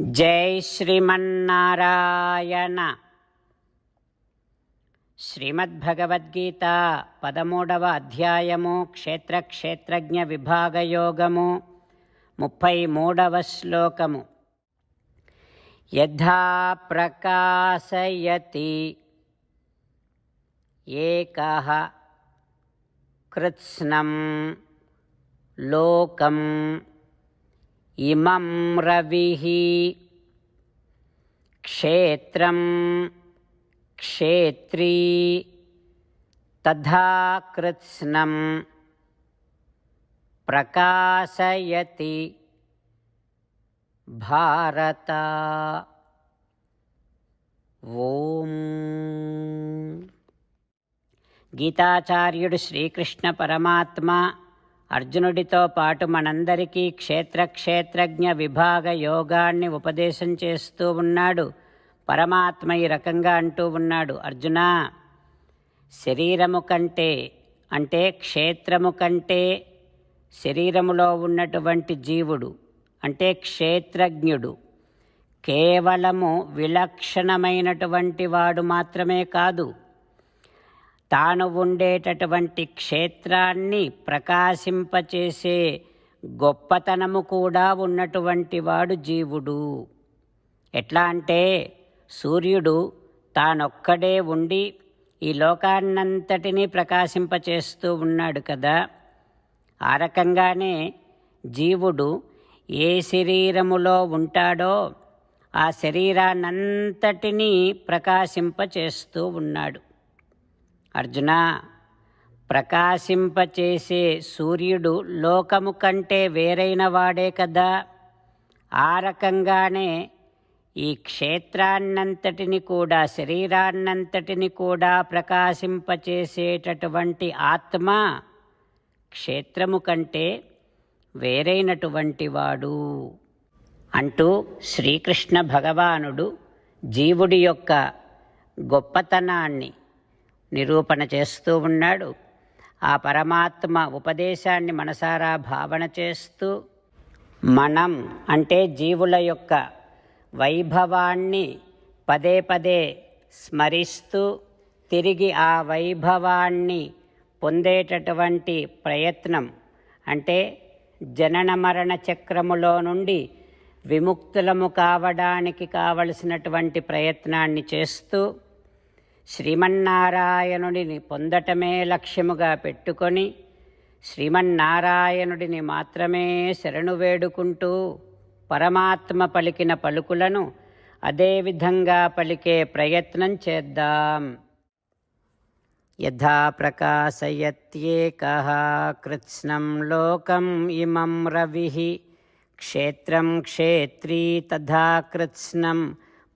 జై శ్రీమన్నారాయణ. శ్రీమద్భగవద్గీత పదమూడవ అధ్యాయము క్షేత్ర క్షేత్రజ్ఞ విభాగయోగము ముప్పై మూడవ శ్లోకము. యథా ప్రకాశయతి ఏక కృత్స్నం లోకం ఇమం రవి. క్షేత్రం క్షేత్రీ తథా కృత్స్నం ప్రకాశయతి భారత. ఓం. గీతాచార్యుడు శ్రీకృష్ణ పరమాత్మ అర్జునుడితో పాటు మనందరికీ క్షేత్రక్షేత్రజ్ఞ విభాగ యోగాన్ని ఉపదేశం చేస్తూ ఉన్నాడు. పరమాత్మ ఈ రకంగా అంటూ ఉన్నాడు అర్జున శరీరము కంటే అంటే క్షేత్రము కంటే శరీరములో ఉన్నటువంటి జీవుడు అంటే క్షేత్రజ్ఞుడు కేవలము విలక్షణమైనటువంటి వాడు మాత్రమే కాదు. తాను ఉండేటటువంటి క్షేత్రాన్ని ప్రకాశింపచేసే గొప్పతనము కూడా ఉన్నటువంటి వాడు జీవుడు. ఎట్లా అంటే సూర్యుడు తానొక్కడే ఉండి ఈ లోకాన్నంతటినీ ప్రకాశింపచేస్తూ ఉన్నాడు కదా. ఆ రకంగానే జీవుడు ఏ శరీరములో ఉంటాడో ఆ శరీరాన్నంతటినీ ప్రకాశింపచేస్తూ ఉన్నాడు. అర్జున ప్రకాశింపచేసే సూర్యుడు లోకము కంటే వేరైన వాడే కదా. ఆ రకంగానే ఈ క్షేత్రాన్నంతటిని కూడా శరీరాన్నంతటిని కూడా ప్రకాశింపచేసేటటువంటి ఆత్మ క్షేత్రము కంటే వేరైనటువంటి వాడు అంటూ శ్రీకృష్ణ భగవానుడు జీవుడి యొక్క గొప్పతనాన్ని నిరూపణ చేస్తూ ఉన్నాడు. ఆ పరమాత్మ ఉపదేశాన్ని మనసారా భావన చేస్తూ మనం అంటే జీవుల యొక్క వైభవాన్ని పదే పదే స్మరిస్తూ తిరిగి ఆ వైభవాన్ని పొందేటటువంటి ప్రయత్నం అంటే జనన మరణ చక్రములో నుండి విముక్తులము కావడానికి కావలసినటువంటి ప్రయత్నాన్ని చేస్తూ శ్రీమన్నారాయణుడిని పొందటమే లక్ష్యముగా పెట్టుకొని శ్రీమన్నారాయణుడిని మాత్రమే శరణు వేడుకుంటూ పరమాత్మ పలికిన పలుకులను అదేవిధంగా పలికే ప్రయత్నం చేద్దాం. యథా ప్రకాశయత్యేక కృత్స్నం లోకం ఇమం రవి క్షేత్రం క్షేత్రీ తథా కృత్స్నం